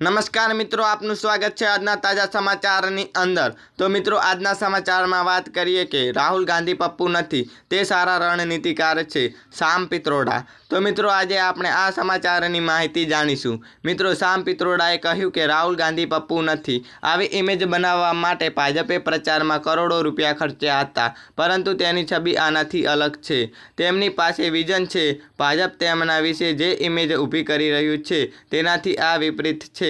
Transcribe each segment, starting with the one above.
નમસ્કાર મિત્રો, આપનું સ્વાગત છે આજના તાજા સમાચારની અંદર. તો મિત્રો, આજના સમાચારમાં વાત કરીએ કે રાહુલ ગાંધી પપ્પુ નથી, તે સારા રણનીતિકાર છે શામ પિત્રોડા. તો મિત્રો, આજે આપણે આ સમાચારની માહિતી જાણીશું. મિત્રો શામ પિત્રોડાએ કહ્યું કે રાહુલ ગાંધી પપ્પુ નથી. આવી ઇમેજ બનાવવા માટે ભાજપે પ્રચારમાં કરોડો રૂપિયા ખર્ચ્યા હતા, પરંતુ તેની છબી આનાથી અલગ છે. તેમની પાસે વિઝન છે. ભાજપ તેમના વિશે જે ઇમેજ ઊભી કરી રહ્યું છે, તેનાથી આ વિપરીત છે.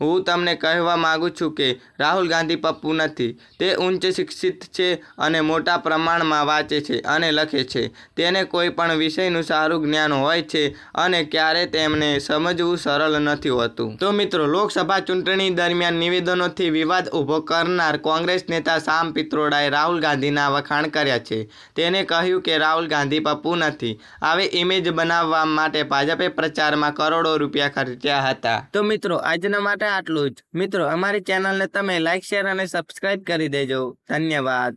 હું તમને કહેવા માગું છું કે રાહુલ ગાંધી પપ્પુ નથી. તે ઉચ્ચ શિક્ષિત છે અને મોટા પ્રમાણમાં વાંચે છે અને લખે છે. તેને કોઈ પણ વિષયનું સારું જ્ઞાન હોય છે અને ક્યારે તેમને સમજવું સરળ નથી હોતું. તો મિત્રો, લોકસભા ચૂંટણી દરમિયાન નિવેદનોથી વિવાદ ઊભો કરનાર કોંગ્રેસ નેતા શામ પિત્રોડાએ રાહુલ ગાંધીના વખાણ કર્યા છે. તેને કહ્યું કે રાહુલ ગાંધી પપ્પુ નથી. આવી ઇમેજ બનાવવા માટે ભાજપે પ્રચારમાં કરોડો રૂપિયા ખર્ચ્યા હતા. તો મિત્રો, આજના માટે આટલું જ. મિત્રો અમારી ચેનલને તમે લાઈક શેર અને સબસ્ક્રાઇબ કરી દેજો. ધન્યવાદ.